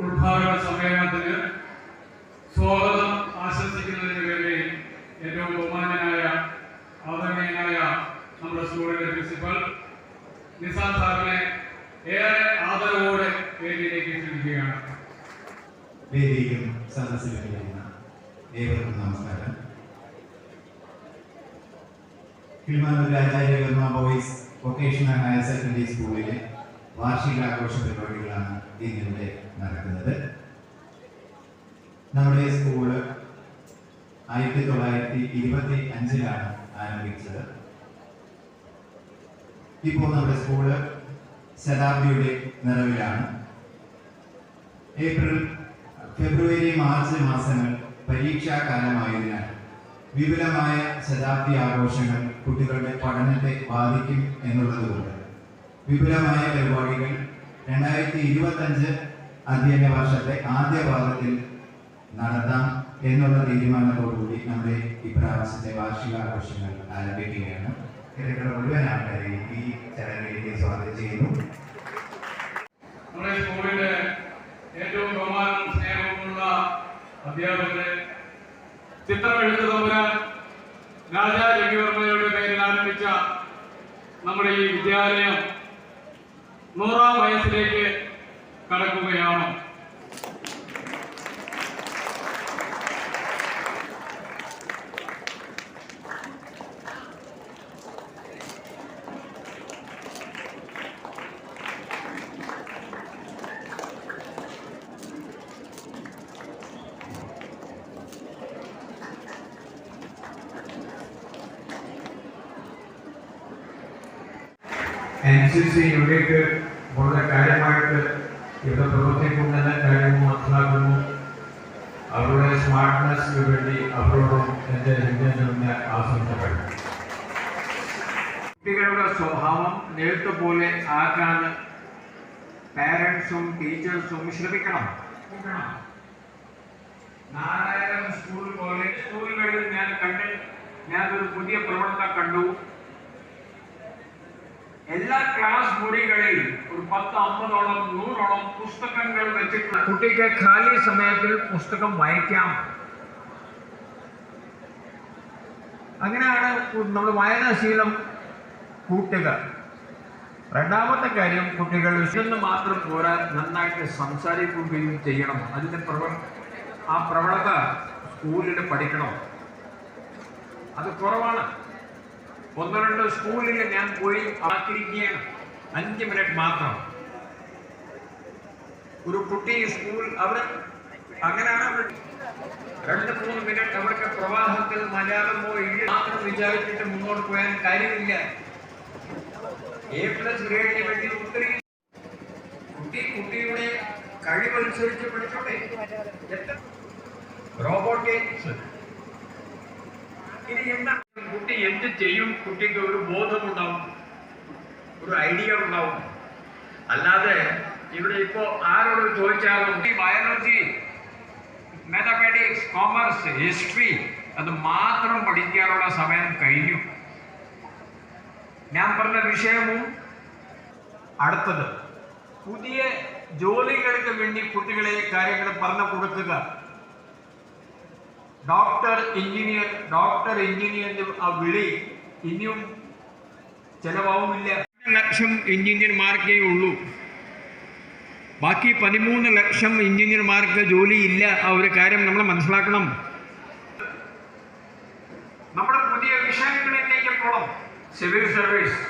ഉദ്ഘാടന സമ്മേളനത്തിന് സ്വാഗതം ആശംസിക്കുന്നതിന് വേണ്ടി ഏറ്റവും ബഹുമാന്യനായ ആദരണീയനായ നമ്മുടെ സ്കൂളിന്റെ പ്രിൻസിപ്പൽ നിസാൻ സാറിനെ ഏറെ ആദരവോടെ വേദിയിലേക്ക് ക്ഷണിക്കുകയാണ്. വേദിയിലും സദസ്സിലും ഏവർക്കും നമസ്കാരം. Kilimanoor Acharyavarma boys vocational higher secondary സ്കൂളിലെ വാർഷികാഘോഷ പരിപാടികളാണ് ഇന്നിവിടെ നടക്കുന്നത്. നമ്മുടെ സ്കൂൾ ആയിരത്തി തൊള്ളായിരത്തി ഇരുപത്തി അഞ്ചിലാണ് ആരംഭിച്ചത്. ഇപ്പോൾ നമ്മുടെ സ്കൂൾ ശതാബ്ദിയുടെ നിറവിലാണ്. ഏപ്രിൽ ഫെബ്രുവരി മാർച്ച് മാസങ്ങൾ പരീക്ഷാ കാലമായതിനാൽ വിപുലമായ ശതാബ്ദി ആഘോഷങ്ങൾ കുട്ടികളുടെ പഠനത്തെ ബാധിക്കും എന്നുള്ളതുകൊണ്ട് വിപുലമായ പരിപാടികൾ രണ്ടായിരത്തി ഇരുപത്തഞ്ച് അധ്യയന വർഷത്തെ ആദ്യ ഭാഗത്തിൽ നടത്താം എന്നുള്ള തീരുമാനത്തോടുകൂടി നമ്മുടെ ഇപ്രാവശ്യത്തെ വാർഷികാഘോഷങ്ങൾ ആരംഭിക്കുകയാണ്. കേരളത്തിലെ മുഴുവൻ ആൾക്കാരെയും ഈ ചടങ്ങിലേക്ക് സ്വാഗതം ചെയ്യുന്നു. നമ്മുടെ സ്കൂളിന്റെ ഏറ്റവും ബഹുമാനം സ്നേഹമുള്ള അധ്യാപകരെ ചിത്രമെഴുത്ത് തമ്പുരാൻ രാജാ രവിവർമ്മയുടെ പേരിൽ ആരംഭിച്ച നമ്മുടെ ഈ വിദ്യാലയം നൂറാം വയസ്സിലേക്ക് കടക്കുകയാണ്. എൻ സി സി യൂണിറ്റ് വളരെ കാര്യമായിട്ട് ഇവിടെ പ്രവർത്തിക്കുന്നെന്ന കാര്യവും മനസ്സിലാക്കുന്നു. അവരുടെ സ്മാർട്ട്നെസ്സിന് വേണ്ടി അവരോടും എന്റെ ഹൃദയം ആശംസകൾ. കുട്ടികളുടെ സ്വഭാവം നേരത്തെ പോലെ ആക്കാൻ പാരൻസും ടീച്ചേഴ്സും ശ്രമിക്കണം നാലായിരം സ്കൂൾ കോളേജ് സ്കൂളുകളിൽ ഞാൻ കണ്ട് ഞാനൊരു പുതിയ പ്രവണത കണ്ടു. എല്ലാ ക്ലാസ് മുറികളിൽ ഒരു പത്ത് അമ്പതോളം നൂറോളം പുസ്തകങ്ങൾ വെച്ചിട്ടുള്ള കുട്ടിക്ക് ഖാലി സമയത്തിൽ പുസ്തകം വായിക്കാം. അങ്ങനെയാണ് നമ്മൾ വായനാശീലം കൂട്ടുക. രണ്ടാമത്തെ കാര്യം കുട്ടികൾ ഇതൊന്ന് മാത്രം പോരാ നന്നായിട്ട് സംസാരിക്കുകയും ചെയ്യണം. അതിന്റെ പ്രവ ആ പ്രവണത സ്കൂളിൽ പഠിക്കണം. അത് കുറവാണ്. ഒന്ന് രണ്ട് സ്കൂളിൽ ഞാൻ പോയി കാത്തിരിക്കുകയാണ്. അഞ്ച് മിനിറ്റ് മാത്രം. ഒരു കുട്ടി സ്കൂൾ അവർ അങ്ങനെയാണ് അവർ രണ്ട് മൂന്ന് മിനിറ്റ് അവർക്ക് പ്രവാഹത്തിൽ മലയാളമോ ഇംഗ്ലീഷ് മാത്രം വിചാരിച്ചിട്ട് മുന്നോട്ട് പോയാൽ കാര്യമില്ല. എ പ്ലസ് ഗ്രേഡിനെ വേണ്ടി ഒത്തിരി കുട്ടി കുട്ടിയുടെ കഴിവനുസരിച്ച് പഠിച്ചോട്ടെ? റോബോട്ടിക്സ് ഇനി എന്താ കുട്ടി എന്ത് ചെയ്യും? കുട്ടിക്ക് ഒരു ബോധമുണ്ടാവും ഒരു ഐഡിയ ഉണ്ടാവും. അല്ലാതെ ഇവിടെ ഇപ്പോ ആരോട് ചോദിച്ചാലും ബയോളജി മാത്തമാറ്റിക്സ് കോമേഴ്സ് ഹിസ്റ്ററി അത് മാത്രം പഠിക്കാനുള്ള സമയം കഴിഞ്ഞു. ഞാൻ പറഞ്ഞ വിഷയവും അടുത്തത്. പുതിയ ജോലികൾക്ക് വേണ്ടി കുട്ടികളെ കാര്യങ്ങൾ പറഞ്ഞു കൊടുക്കുക. ഡോക്ടർ എഞ്ചിനീയർ ഡോക്ടർ എഞ്ചിനീയറിന്റെ ആ വിളി ഇനിയും ചെലവാവുമില്ല. ലക്ഷം എഞ്ചിനീയർമാർക്കേ ഉള്ളൂ. ബാക്കി പതിമൂന്ന് ലക്ഷം എഞ്ചിനീയർമാർക്ക് ജോലിയില്ല. ആ ഒരു കാര്യം നമ്മൾ മനസ്സിലാക്കണം. നമ്മുടെ പുതിയ വിഷയങ്ങളിലേക്ക് പോകണം സിവിൽ സർവീസ്.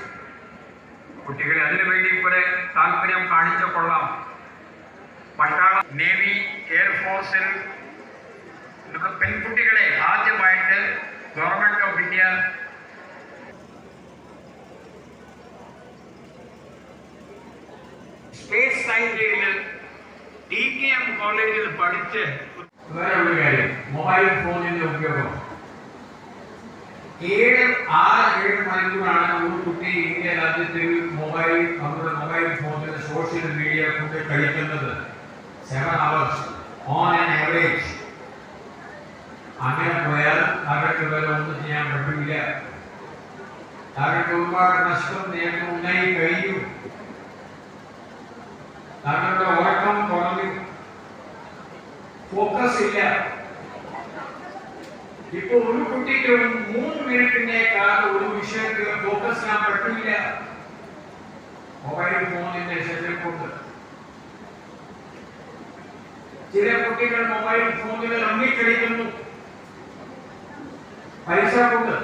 കുട്ടികളെ അതിനു വേണ്ടി ഇവിടെ താല്പര്യം കാണിച്ച കൊള്ളാം. പട്ടാള നേവി എയർഫോഴ്സിൽ നമ്മുടെ പെൺകുട്ടികളെ ആദ്യമായിട്ട് ഗവൺമെന്റ് ഓഫ് ഇന്ത്യ സ്പേസ് സയൻസിൽ ഡി കെ എം കോളേജിൽ പഠിച്ച് വേറെ കാര്യം. മൊബൈൽ ഫോണിന്റെ ഉപയോഗം. ഏഴ് ആറ് ഏഴ് മണിക്കൂറാണ് ഒരു കുട്ടി ഇന്ത്യ രാജ്യത്തിൽ മൊബൈൽ നമ്മുടെ മൊബൈൽ ഫോണിൽ സോഷ്യൽ മീഡിയ കൊണ്ട് കഴിക്കുന്നത്. Seven hours on an average അങ്ങനെ പോയാൽ വരെ ഒന്നും ചെയ്യാൻ പറ്റില്ല. അവർക്ക് ഒരുപാട് നഷ്ടം നേട്ടം ഉണ്ടായി കഴിഞ്ഞു. താങ്കളുടെ ഉറക്കം കുറഞ്ഞു. ഫോക്കസ് ഇല്ല. ഇപ്പൊ ഒരു കുട്ടിക്ക് മൂന്ന് മിനിറ്റിന്റെ കാലം ഒരു വിഷയത്തിൽ ഫോക്കസ് ചെയ്യാൻ പറ്റില്ല. മൊബൈൽ ഫോണിന്റെ ശല്യം കൊണ്ട്. ചില കുട്ടികൾ മൊബൈൽ ഫോണിൽ ഇറങ്ങിക്കളിക്കുന്നു പൈസ കൊണ്ട്.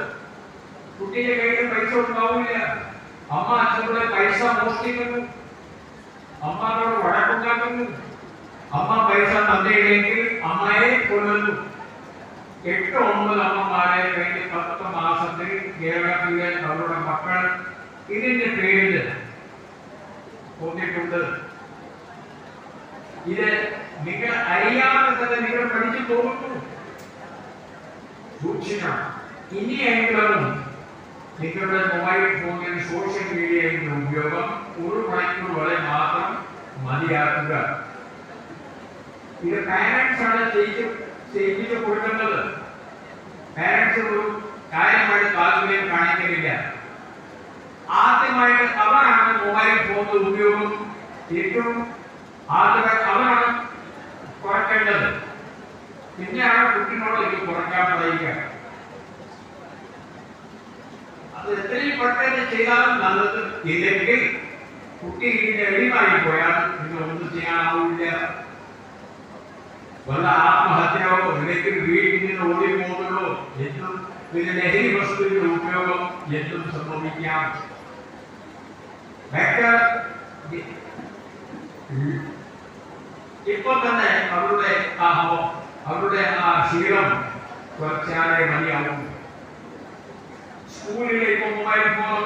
കുട്ടിയുടെ കയ്യിൽ പൈസ ഉണ്ടാവില്ല അമ്മ അച്ഛനോട് പൈസ മോഷ്ടിക്കുന്നു അമ്മയോട് വഴക്കുണ്ടാക്കുന്നു. അമ്മ പൈസ തന്നില്ലെങ്കിൽ അമ്മയെ കൊല്ലുന്നു എട്ട് ഒമ്പത് അമ്മമാരെ കഴിഞ്ഞ് പത്ത് മാസത്തിൽ കേരളത്തിലെ അവരുടെ മക്കൾ ഇതിന്റെ പേരിൽ തോന്നിയിട്ടുണ്ട് ഇത് നിങ്ങൾ അറിയാതെ തന്നെ നിങ്ങൾ പഠിച്ചു പോകുന്നു. സൂക്ഷിക്കണം. ഇനിയെങ്കിലും നിങ്ങളുടെ മൊബൈൽ ഫോണിൽ സോഷ്യൽ മീഡിയയുടെ ഉപയോഗം ഒരു മണിക്കൂർ വരെ മാത്രം മതിയാക്കുക. ഇത് പാരൻസ് ആണ് ചെയ്യിച്ച് ചെയ്യിച്ചു പാരൻസ് ഒരു കാര്യമായിട്ട് താല്പര്യം കാണിക്കുന്നില്ല. ആദ്യമായിട്ട് അവരാണ് മൊബൈൽ ഫോൺ ഉപയോഗം ഏറ്റവും ആദ്യമായി അവരാണ് കുറയ്ക്കേണ്ടത്. പിന്നെയാണ് കുട്ടിനോട് ഇത് കുറയ്ക്കാൻ പറയുക. പെട്ടെന്ന് ചെയ്താലും നല്ലത് ഇല്ലെങ്കിൽ കുട്ടി ഇതിന്റെ എളിമായി പോയാൽ നിങ്ങൾ ഒന്നും ചെയ്യാനാവില്ല. വല്ല ആത്മഹത്യയോ അല്ലെങ്കിൽ വീട്ടിൽ നിന്ന് ഓടി പോകുന്നതോ എന്തും പിന്നെ ലഹരി വസ്തുവിന്റെ ഉപയോഗം എന്നും സംഭവിക്കാം. ഇപ്പൊ തന്നെ അവരുടെ ആ അവരുടെ ആ ശീലം കുറച്ചാലേ മതിയാവും സ്കൂളിൽ ഇപ്പൊ മൊബൈൽ ഫോൺ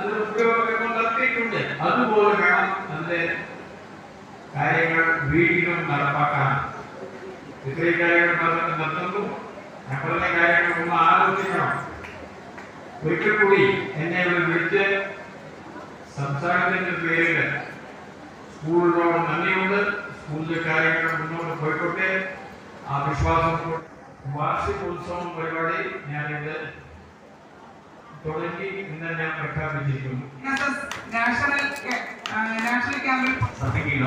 അത് ഉപയോഗം നടത്തിയിട്ടുണ്ട് അതുപോലെ വേണം അതിന്റെ കാര്യങ്ങൾ വീട്ടിലും നടപ്പാക്കാൻ. ഇത്രയും കാര്യങ്ങൾ പറഞ്ഞ് നിർത്തുന്നു. ഞാൻ കാര്യങ്ങൾ ഒന്ന് ആലോചിക്കണം. ഒരിക്കൽ കൂടി എന്നെ വിളിച്ച് സംസാരത്തിന്റെ പേരിൽ സ്കൂളിനോട് നന്ദിയുണ്ട്. സ്കൂളിലെ കാര്യങ്ങൾ മുന്നോട്ട് പോയിക്കോട്ടെ. ആ വിശ്വാസം വാർഷികോത്സവം പരിപാടി ഞാനിത് തുടങ്ങി ഇന്ന് ഞാൻ പ്രഖ്യാപിച്ചിരിക്കുന്നു. സമ്മാനമായ ശ്രദ്ധിക്കുക.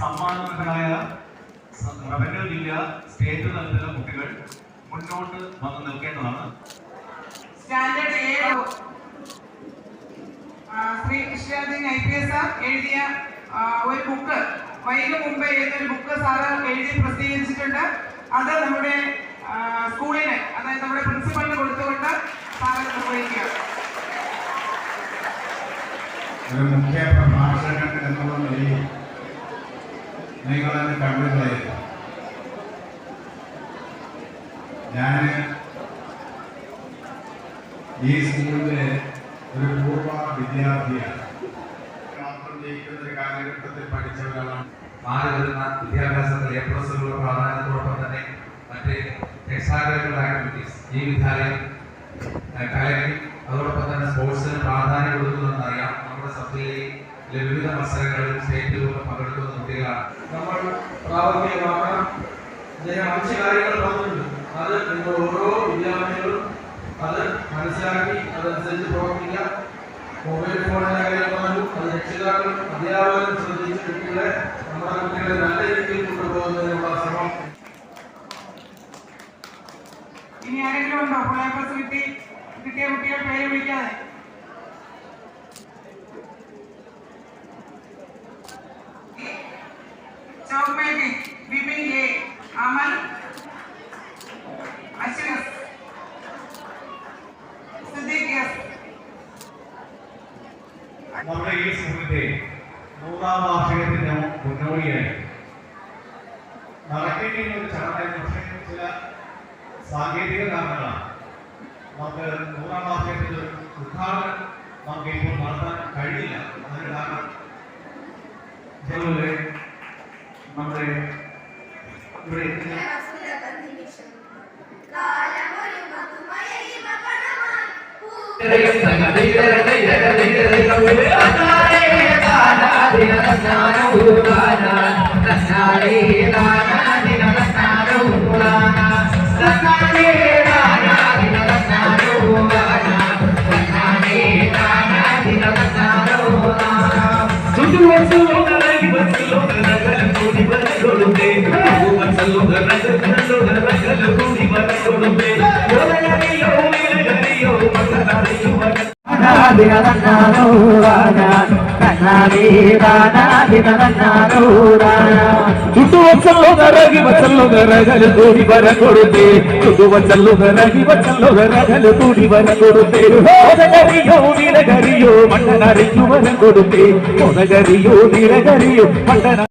സമ്മാനങ്ങളായ റവന്യൂ ജില്ല സ്റ്റേറ്റ് തലത്തിലെ കുട്ടികൾ മുന്നോട്ട് വന്ന് നിൽക്കേണ്ടതാണ്. Standard A Shri Krishnarajan I P S എഴുതിയ ഒരു ബുക്ക് വൈകിട്ട് മുമ്പ് എഴുതിയ ഒരു ബുക്ക് സാറ് എഴുതി പ്രസിദ്ധീകരിച്ചിട്ടുണ്ട്. അത് നമ്മുടെ സ്കൂളിന് അതായത് നമ്മുടെ പ്രിൻസിപ്പലിന് കൊടുത്തുകൊണ്ട് സാറ് നിർവഹിക്കുക. ഒരു മുഖ്യ പ്രഭാഷകൻ എന്നുള്ള നിലയിൽ നിങ്ങളെന്നെ കണ്ടുകളായിരുന്നു ഞാൻ ഈ സ്കൂളിലെ ഒരു പൂർവ വിദ്യാർത്ഥിയാണ്. ഒരു കാലഘട്ടത്തിൽ പഠിച്ച ഒരാളാണ് മാറി വരുന്ന വിദ്യാഭ്യാസത്തിൽ എ പ്ലസുകളുടെ പ്രാധാന്യത്തോടൊപ്പം തന്നെ എക്സ്ട്രാ കരിക്കുലർ ആക്ടിവിറ്റീസ് ഏഹ്, കലയ്ക്കും അതോടൊപ്പം തന്നെ സ്പോർട്സിന് പ്രാധാന്യം കൊടുക്കുന്നുണ്ടെന്ന് നമ്മുടെ സബ് വിവിധ മത്സരങ്ങളിൽ സ്റ്റേറ്റിലൂടെ പങ്കെടുക്കുന്ന കുട്ടികളാണ്. നമ്മൾ പ്രാവർത്തികമാക്കാൻ അദ്ദേഹം കാര്യങ്ങൾ പറഞ്ഞിട്ടുണ്ട്. അത് നിങ്ങൾ ഓരോ വിദ്യാർത്ഥികളും അത് മനസ്സിലാക്കി അതനുസരിച്ച് പ്രവർത്തിക്കുക. മൊബൈൽ ഫോണിന്റെ കാര്യം പറഞ്ഞു അത് രക്ഷിതാക്കളും അധ്യാപകരും ശ്രദ്ധിച്ച് കുട്ടികളെ നമ്മുടെ കുട്ടികളെ നല്ല രീതിയിൽ കൊണ്ടുപോകുന്നതിനുള്ള ഇനി ആരെങ്കിലും ഉണ്ടോ? ഫുൾ ഫെസിലിറ്റി കിട്ടി. കിട്ടിയ കുട്ടികൾ പേര് വിളിക്കാതെ. ചൗമേബി ബിബിൻ എ അമൽ എസ് നമ്മുടെ ഈ സ്കൂളിന്റെ നൂറാം വാർഷികത്തിന്റെ മുന്നോടിയായി. നടക്കേണ്ടിയിരുന്ന ഒരു ചടങ്ങായിരുന്നു. പക്ഷേ ചില സാങ്കേതിക കാരണങ്ങളാണ് നമുക്ക് നൂറാം വാർഷികത്തിന്റെ ഒരു ഉദ്ഘാടനം നമുക്ക് ഇപ്പോൾ നടത്താൻ കഴിയില്ല അതിന് കാരണം ജനുവരി നമ്മുടെ ഇവിടെ എത്തിയ దినదన్నాను ఇటు వచ్చల్లో రగి వచ్చల్లో రగలు తూడి వర కొడుతే తుడు వచ్చల్లో రగి వచ్చల్లో రగలు తూడి వర కొడుతే హోదగరియో నీలగరియో కొడుతే హోదగరియో నీలగరియో మండన